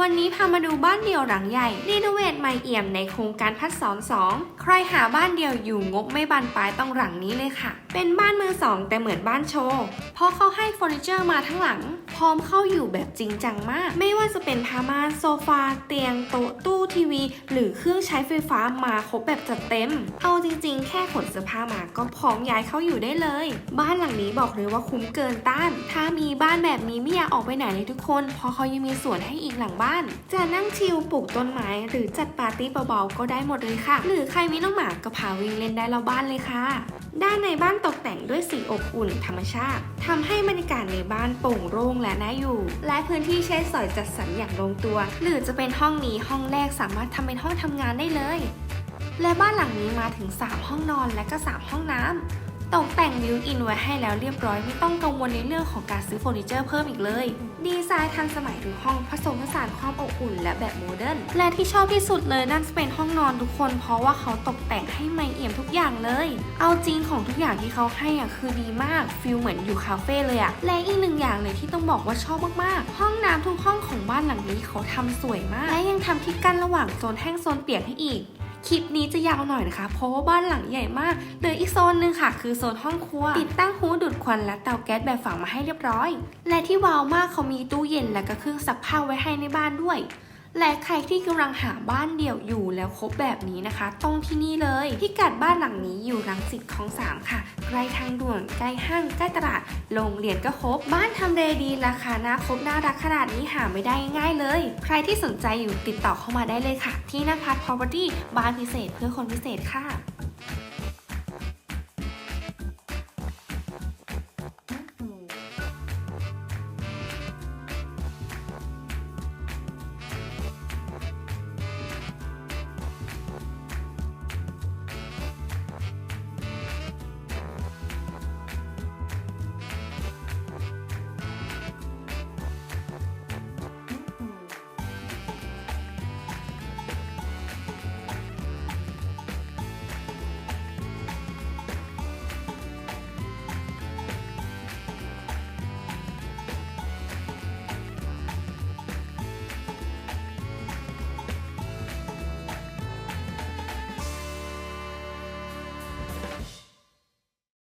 วันนี้พามาดูบ้านเดี่ยวหลังใหญ่รีโนเวทใหม่เอี่ยมในโครงการพัดสอนสองใครหาบ้านเดี่ยวอยู่งบไม่บานปลายต้องหลังนี้เลยค่ะ เป็นบ้านมือสองแต่เหมือนบ้านโชว์เพราะเขาให้เฟอร์นิเจอร์มาทั้งหลัง พร้อมเข้าอยู่แบบจริงจังมาก ไม่ว่าจะเป็นผ้าม่านโซฟา เตียงโต๊ะตู้ทีวี หรือเครื่องใช้ไฟฟ้ามาครบแบบจัดเต็ม เอาจริง ๆ แค่ขนเสื้อผ้ามาก็พร้อมย้ายเข้าอยู่ได้เลย บ้านหลังนี้บอกเลยว่าคุ้มเกินต้าน ถ้ามีบ้านแบบนี้ไม่อยากออกไปไหนเลยทุกคนเพราะเขายังมีสวนให้อีกหลังบ้านจะนั่งชิลปลูกต้นไม้หรือจัดปาร์ตี้เบาๆก็ได้หมดเลยค่ะ หรือใครมีน้องหมาก็พาวิ่งเล่นได้รอบบ้านเลยค่ะ ด้านในบ้านตกแต่งด้วยสีอบอุ่นธรรมชาติทำให้บรรยากาศในบ้านโปร่งโล่งและน่าอยู่ และพื้นที่ใช้สอยจัดสรรอย่างลงตัว หรือจะเป็นห้องนี้ห้องแรกสามารถทำเป็นห้องทำงานได้เลย และบ้านหลังนี้มาถึง 3 ห้องนอนและก็ 3 ห้องน้ำ ตกแต่งบิวอินไว้ให้แล้วเรียบร้อยไม่ต้องกังวลในเรื่องของการซื้อเฟอร์นิเจอร์เพิ่มอีกเลย ดีไซน์ทันสมัยทุกห้องผสมผสานความอบอุ่น และแบบโมเดิร์นและที่ชอบที่สุดเลยนั่นจะเป็นห้องนอนทุกคน เพราะว่าเขาตกแต่งให้ใหม่เอี่ยมทุกอย่างเลย เอาจริงของทุกอย่างที่เขาให้อะคือดีมากฟิลเหมือนอยู่คาเฟ่เลยอะและอีกหนึ่งอย่างเลยที่ต้องบอกว่าชอบมากๆ ห้องน้ำทุกห้องของบ้านหลังนี้เขาทำสวยมาก และยังทำที่กั้นระหว่างโซนแห้งโซนเปียกให้อีก คลิปนี้จะยาวหน่อยนะคะ เพราะว่าบ้านหลังใหญ่มากเหลืออีกโซนหนึ่งค่ะ คือโซนห้องครัว ติดตั้งฮูดดูดควันและเตาแก๊สแบบฝังมาให้เรียบร้อย และที่ว้าวมากเขามีตู้เย็นและก็เครื่องซักผ้าไว้ให้ในบ้านด้วย และใครที่กำลังหาบ้านเดี่ยวอยู่แล้วครบแบบนี้นะคะ ต้องที่นี่เลยพิกัดบ้านหลังนี้อยู่รังสิตคลองสามค่ะใกล้ทางด่วนใกล้ห้างใกล้ตลาดโรงเรียนก็ครบ บ้านทำเลดีราคาน่าครบน่ารักขนาดนี้หาไม่ได้ง่ายเลย ใครที่สนใจอยู่ติดต่อเข้ามาได้เลยค่ะ ที่นภัทร property บ้านพิเศษเพื่อคนพิเศษค่ะ